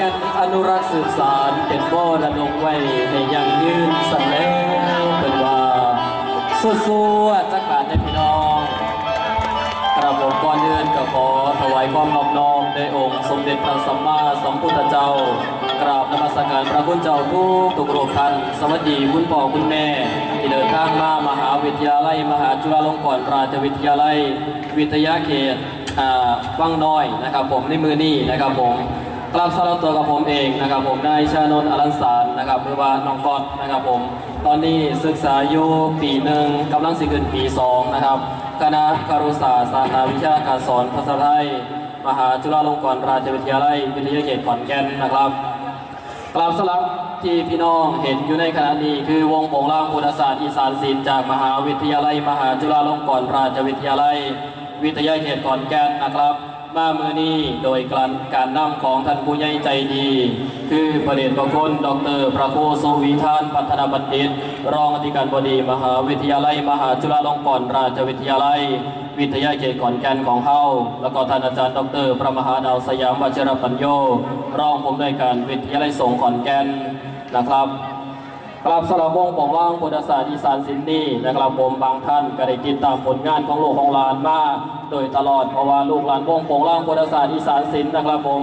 ก่นอนุรักษ์สืบสารเป็นบ่อระดงไว้ให้ยังยืนสันแล้วเป็นว่า สู้ๆจักบาทในพี่น้อง กระผมก่อนเดินก็ขอถวายความนอบน้อมในองค์สมเด็จพระสัมมาสัมพุทธเจ้า กราบนมัสการพระคุณเจ้าทุกทุกรูปท่าน สวัสดีคุณพ่อคุณแม่ ที่เดินทางมามหาวิทยาลัย มหาจุฬาลงกรณราชวิทยาลัย วิทยาเขตอ่าวังน้อยนะครับผมในมือนี้นะครับผม กลับสำหรับตัวกับผมเองนะครับผมนายชานนท์อลันสารนะครับหรือว่าน้องกอดนะครับผมตอนนี้ศึกษาอยู่ปีหนึ่งกำลังสิขึ้นปีสองนะครับคณะคารุศาสตร์สาขาวิชาการสอนภาษาไทย มหาจุฬาลงกรณราชวิทยาลัยวิทยาเขตขอนแก่นนะครับกล่าวสลับที่พี่น้องเห็นอยู่ในขณะนี้คือวงโปงล่างพุทธศาสตร์อีสานศิลป์จากมหาวิทยาลัย มหาจุฬาลงกรณราชวิทยาลัย วิทยาเขตขอนแก่นนะครับ มามือนี้โดยการการนำของท่านผู้ใหญ่ใจดี คือประเดชประคุณดร พระครูสุวิทานพัฒนาบัณฑิต รองอธิการบดีมหาวิทยาลัย มหาจุฬาลงกรณราชวิทยาลัย วิทยาเขตขอนแก่นของเฮาแล้วก็ท่านอาจารย์ดร พระมหาดาวสยามวชิรปัญโย รองผู้อำนวยการวิทยาลัยสงขอนแก่นนะครับ กราบสลับวงปองว่างพุทธศาสตร์อีสานสินนี่นะครับผมบางท่านก็ได้ติดตามผลงานของลูกของหลานมาโดยตลอดเพราะว่าลูกหลานวงปองล่างพุทธศาสตร์อีสานสินนะครับผม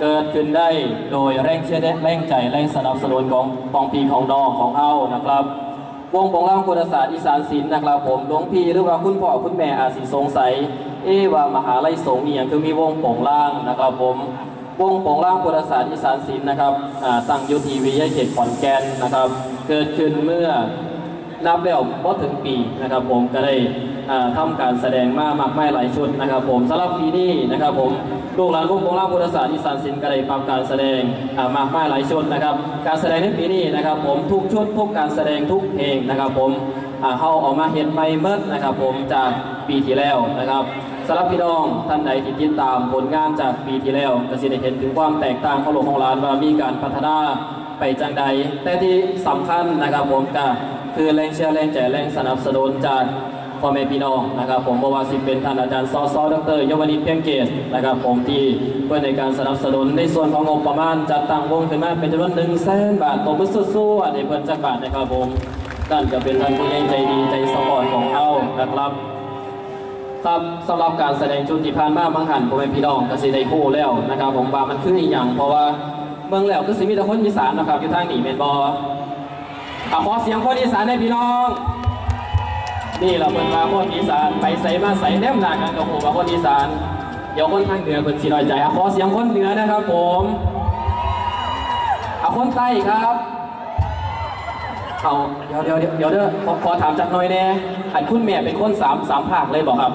เกิดขึ้นได้โดยแรงเชื่อแรงใจแรงสนับสนุนของปองพีของดองของเฮานะครับวงปองล่างพุทธศาสตร์อีสานศิลป์นะครับผมหลวงพี่หรือว่าคุณพ่อคุณแม่อาจสิสงสัย เอว่ามหาลัยสงฆ์นี่ยังคือมีวงปองล่างนะครับผมวงปองล่างพุทธศาสตร์อีสานศิลป์นะครับอ่าตั้งอยู่ที่วิทยาเขตขอนแก่นนะครับ เกิดขึ้นเมื่อนับแล้วพอถึงปีนะครับผมก็ได้อ่าทำการแสดงมามากมายหลายชุดนะครับผมสำหรับปีนี้นะครับผมลูกหลานวงปองลาพุทธศาสตร์อีสานศิลป์ก็ได้ปรับการแสดงมากมายหลายชุดนะครับ การแสดงในปีนี้นะครับ ผมทุกชุดทุกการแสดงทุกเพลงนะครับ ผมเขาออกมาเห็นไม่เมิดนะครับ ผมจากปีที่แล้วนะครับสำหรับพี่น้องท่านใดที่ติดตามผลงานจากปีที่แล้วก็จะได้เห็นถึงความแตกต่างของโลกของร้านว่ามีการพัฒนา ไปจังใด แต่ที่สำคัญนะครับผมก็คือแรงเชียร์แรงใจแรงสนับสนุนจากพ่อแม่พี่น้องนะครับผมเพราะว่าสิเป็นท่านอาจารย์ซอซอดรยวนิตเพียงเกตนะครับผมที่เพื่อในการสนับสนุนในส่วนของงบประมาณจัดตั้งวงขึ้นมาเป็นจำนวนหนึ่งแสนบาทตัวมือสู้ๆในเพื่อนจักบาทนะครับผมท่านก็เป็นท่านผู้ใหญ่ใจดีใจสปอร์ตของเรานะครับครับสำหรับการแสดงชุดที่ผ่านมาบางหันผมเป็นพี่น้องก็สิได้คู่แล้วนะครับผมว่ามันคืออีหยังเพราะว่า เมืองแล้วก็สิมีแต่คนอีสานนะครับอยู่ทางนี้เมนบอเอาขอเสียงคนอีสานให้พี่น้อง นี่เราเป็นมาคนอีสานไปใส่มาใส่แนมหนากันกับผมว่าคนอีสานเดี๋ยวคนทางเหนือเป็นสีน้อยใจเอาขอเสียงคนเหนือนะครับผมเอาคนใต้ครับเอาเดี๋ยวเดี๋ยวเดี๋ยวเดี๋ยวเด้อขอขอถามจากหน่อยแน่อันคุณแม่เป็นคนสามสามภาคเลยบอกครับ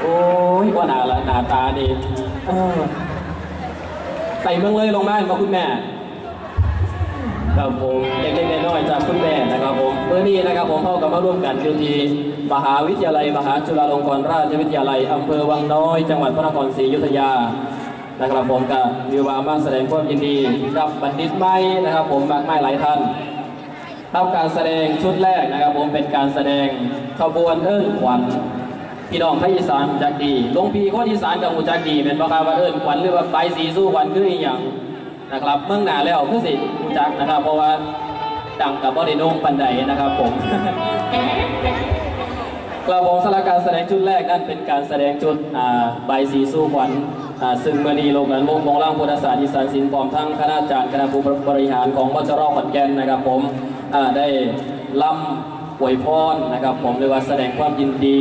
โอ้ยว่าหนาละหนาตาดีเออ ใส่เมืองเลยลงมาเห็นป่ะคุณแม่ครับผมเล็กๆน้อยๆจากคุณแม่นะครับผมเมื่อนี้นะครับผมเข้ากับมาร่วมกันอยู่ที่มหาวิทยาลัย มหาจุฬาลงกรณราชวิทยาลัยอำเภอวังน้อย จังหวัดพระนครศรีอยุธยานะครับผมก็มีวามาแสดงความยินดีกับบัณฑิตใหม่นะครับ ผมมากมายหลายท่านครับการแสดงชุดแรกนะครับ ผมเป็นการแสดงขบวนเอิ้นขวัญ พี่น้องภาคอีสานจักดีลงพี่คนอีสานกับหูจักดีเป็นประกาว่าเอิ้นขวัญหรือว่าใบสีสู้ขวัญคืออีหยังนะครับเมืองหนาแล้วคือสิรู้จักนะครับ เพราะว่าดังกับบริโนงปันไดนะครับผมกระบอสลากการแสดงชุดแรกนั่นเป็นการแสดงชุดใบสีสู้ขวัญซึ่งเมื่อนี้โรงงานวงมองล่างพุทธศาสตร์อีสานศิลป์พร้อมทั้งคณาจารย์คณะผู้บริหารของวจรขอนแก่นนะครับผมได้ล่ำ อวยพรนะครับ ผมเรียว่าแสดงความยินดี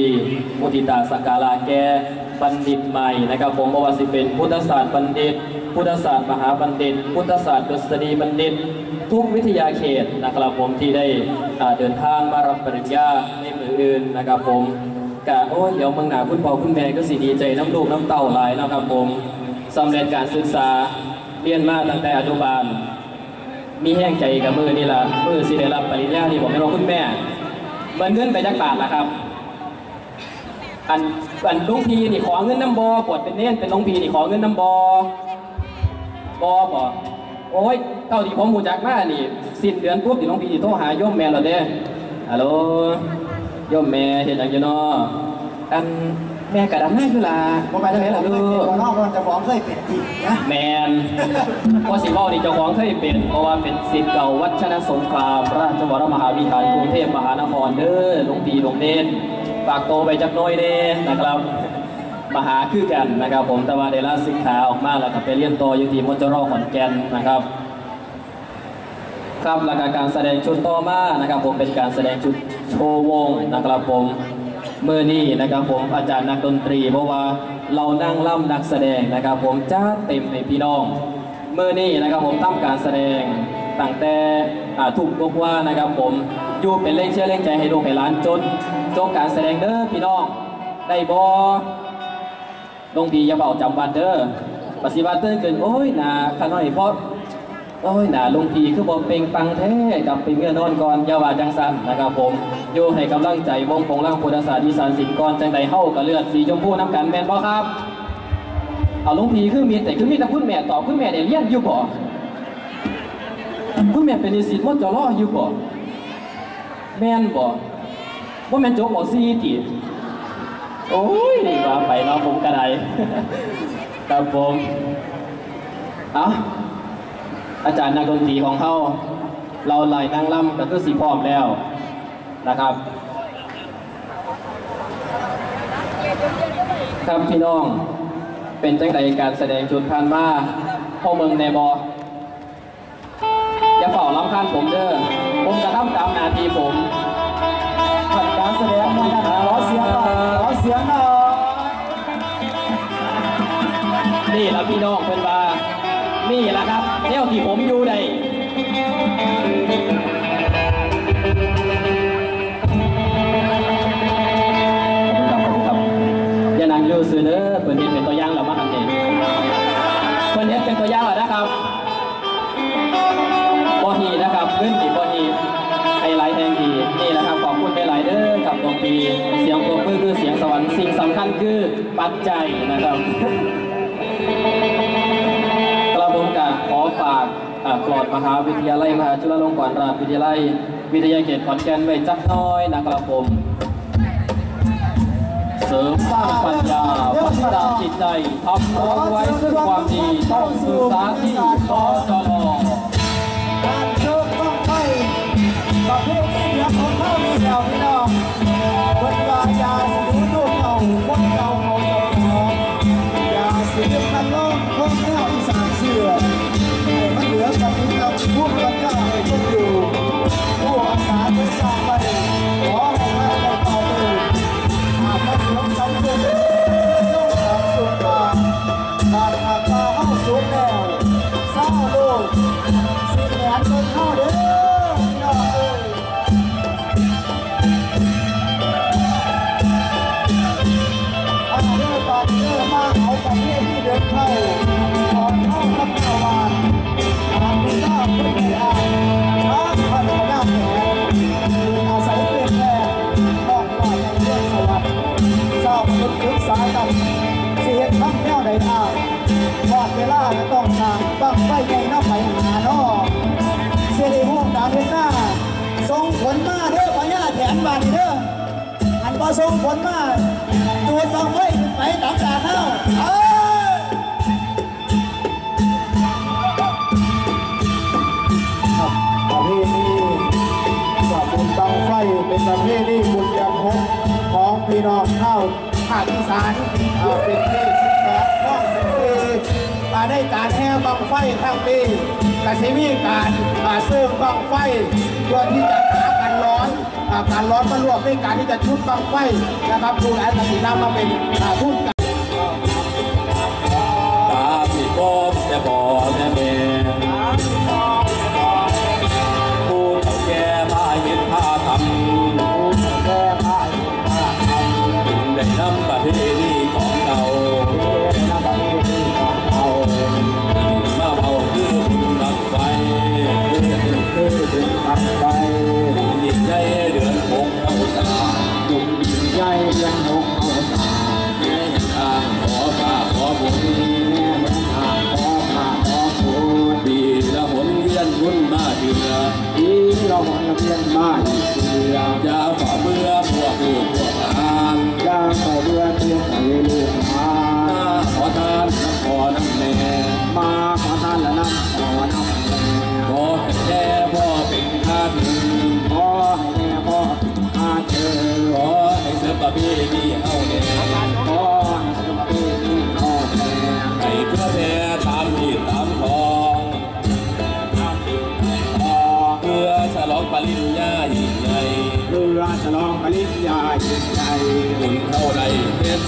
มุติตาสักการะแก่บัณฑิตใหม่นะครับ ผมบอกว่าสิเป็นพุทธศาสตร์บัณฑิต พุทธศาสตร์มหาบัณฑิต พุทธศาสตร์ดุษฎีบัณฑิต ทุกวิทยาเขตนะครับผมที่ได้เดินทางมารับปริญญาในมืออื่นนะครับ ผมกะโอ้ยเดี๋ยวเมืองหนาคุณพ่อคุณแม่ก็สิดีใจน้ำลูกน้ำเต้าหลายนะครับ ผมสำเร็จการศึกษาเรียนมาตั้งแต่อนุบาลมีแห้งใจกับมือนี่ละมือสิได้รับปริญญาที่ผมให้น้องคุณแม่ เบินเงินไปจักบาทละครับอันอันลุงพีนี่ขอเงินน้ำบอปวดเป็นเน่นเป็นลุงพีนี่ขอเงินน้ำบอบอบอโอ้ยเท่าที่ผมหูจักมานี่สิ้นเดือนปุ๊บที่ลุงพีโทรหาโยมแม่เราเด้ฮัลโหลโยมแม่เห็นอย่างยู่เนาะอัน แม่กระดังหน้าคือลาบ่ไปทางไหนล่ะลูกบ่นอกมันจะบอกเคยเป็นจริงนะแมนว่าสิเว่านี่เจ้าของเคยเป็นเพราะว่าเป็นศิษย์เก่าวัดชนะสงครามราชวรมหาวิหารกรุงเทพมหานครเด้อหลวงปีหลวงเด่นฝากโตไปจากหน้อยเด้นะครับมหาคือกันนะครับ ผมแต่ว่าได้ลาสิกขาออกมาแล้วก็ไปเรียนต่ออยู่ที่มจรขอนแก่นนะครับครับแล้วก็การแสดงชุดต่อมานะครับ ผมเป็นการแสดงชุดโชว์วงนะครับผม เมื่อนี้นะครับผมอาจารย์นักดนตรี เพราะว่าเรานั่งล่ำนักแสดงนะครับผมจ้าเต็มในพี่น้อง เมื่อนี้นะครับผมทำการแสดงตั้งแต่ถูกบอกว่านะครับผมอยู่เป็นเล่งเชื่อเล่งใจให้ลูกให้หลานจนจบการแสดงเด้อพี่น้องได้บอลงพีอย่าเบาจำวันเด้อปฏิบัติเต้นเกินโอ้ยหนาข้าน้อยเพราะโอ้ยหนาลงพีคือบอกเป็นปังแท้กลับไปเมื่อนอนก่อนอย่าว่าจังสันนะครับผม โยให้กำลังใจวงพงล่างพุทธศาสตร์อีสานสิงห์ก่อนจังใดเฮ้ากับเลือดสีชมพูน้ำกันแมนบ่ครับ เอาลุงพีคือมีแต่คือมีแต่คุณแม่ตอบคุณแม่ได้เรียนอยู่บ่คุณแม่เป็นนิสิตมดจรออยู่บ่แม่นบ่ว่าแม่นจบหมอซีติโอ้ยว่าไปเนาะผมกระไดครับผมเอาอาจารย์นักดนตรีของเขาเราไล่นางล่ำก็คือสีพร้อมแล้ว นะครับ ครับพี่น้องเป็นจังใดการแสดงชุดพันมาพ่อเมืองในบออย่าเฝ้าล้ำข้านผมเด้อผมจะทำตามนาทีผมการแสดงมาขอเสียงหน่อยขอเสียงหน่อยนี่ละพี่น้องเพื่อนว่านี่แหละครับแนวที่ผมอยู่ได้ สำคัญคือปัจจัยนะครับกระผมกาขอฝากอ่ากลอดมหาวิทยาลัยมหาจุฬาลงกรณราชวิทยาลัย วิทยาเขตขอนแก่นไว้จักน้อยนะครับผมเสริมสร้างปัญญาพัฒนาจิตใจทำรงไว้ซึ่งความดีต้องศึกษาที่กจรการโชคต้องไฟประเภทที่เดียวของเขามีแถวพี่น้องคนวายา สิแหลมคนเข้าเด้อพี่น้องเอ้ยเอาเด้อตอนเด้อมาเอาประเภทที่เดินเข้าก่อนเข้ารับชาวานอาบุญนาเพื่อนใหญ่อายท้าพันธนาแผนอาศัยเป็นแม่นอกมาในเรื่องสวัสดิ์เจ้าพุทธศึกษากันสิเห็นคำแนวใดได้ทอ ดเวลาจะต้องสร้างตั้งไฟใหญ่น้ำไปหาน้อเสได็จพวกดาเดือนหน้าส่งผลมาเด้อพญาแถนบาดนี่เด้ออันบ่ส่งผลมาจูดลองไฟไปตามสาเข้าเอ้ยครับประเพณีสอบบุญบังไฟเป็นประเพณีบุญเดือนหกของพี่น้องเข้าภาคอีสานเป็นที่ ได้การแห่บังไฟครั้งนี้กสิมีการเสื่อมบังไฟเพื่อที่จะหาการร้อนการร้อนมารวมในการที่จะชุดบังไฟนะครับดูแลกสินำมาเป็นผู้กันตาพี่พบแต่บ่แม่แม่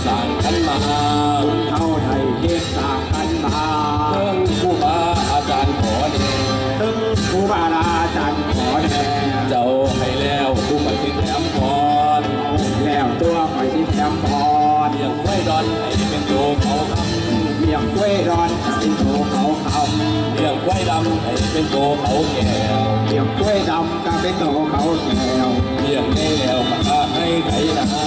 สร้างกันมาเท่าไทยเทศสร้างกันมาเพิ่งผู้บาอาจารย์ขอเดชถึงครูบาอาจารย์ขอแน่เจ้าให้แล้วผู้ปฏิแถมพรเอาแล้วตัวไปที่แคมป์พรเลี้ยงไว้ดอนให้เป็นโตเขาคเลี้ยงกล้วยร้อนจะเป็นโตเขาคำเลี้ยงไว้ดำให้เป็นโตเขาแก้วำเลี้ยงกล้วยดำจะเป็นโตเขาแก้วเลี้ยงได้แล้วก็ให้ไถนา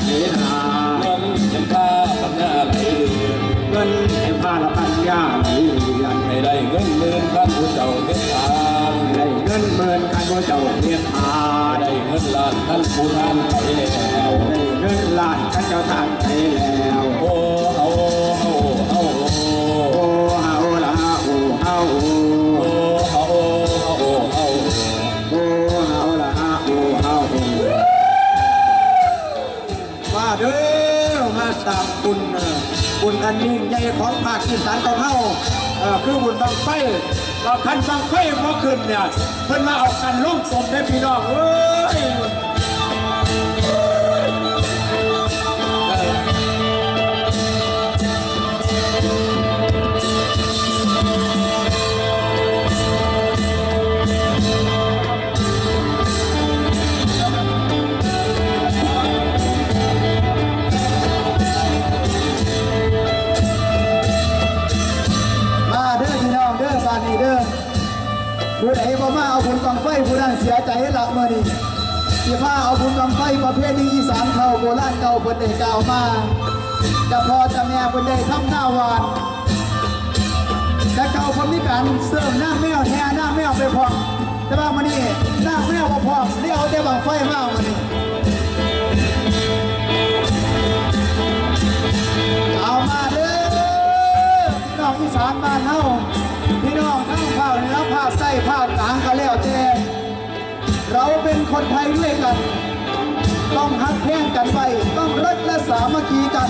เทนาเงินเป็นข้าปัญญาไหลเดือนเงินให้พาละพันยาไหลเรียนให้ได้เงินหมื่นพันผู้เจ้าเฮ็ดทานได้เงินหมื่นกันว่าเจ้าเรียกทานได้เงินล้านท่านผู้ทานไปแล้วได้เงินล้านท่านเจ้าทานไปแล้วโอ้ บุญอันยิ่งใหญ่ของภาคอีสานของเฮาเออคือบุญบังไฟเราคันบังไฟพอขึ้นเนี่ยเพิ่นมาเอากันล่มกลมได้พี่น้องเอ้ย เภทนี้อีสานเขาโบราณเก่าเพิ่นได้กล่าวมาแต่พอจะแม่เพิ่นได้ทำหน้าวานแต่เก่าเพิ่นมีการเสริมหน้าแมวแห่หน้าแมวไปพร้อมแต่ว่ามื้อนี้หน้าแมวบ่พร้อมเดี๋ยวเอาแต่บังไฟมามื้อนี้เอามาเด้อพี่น้องอีสานบ้านเฮาพี่น้องทั้งภาคเหนือภาคใต้ภาคกลางก็แล้วแต่เราเป็นคนไทยด้วยกัน ต้องฮักแพร่งกันไป ต้องรักและสามัคคีกัน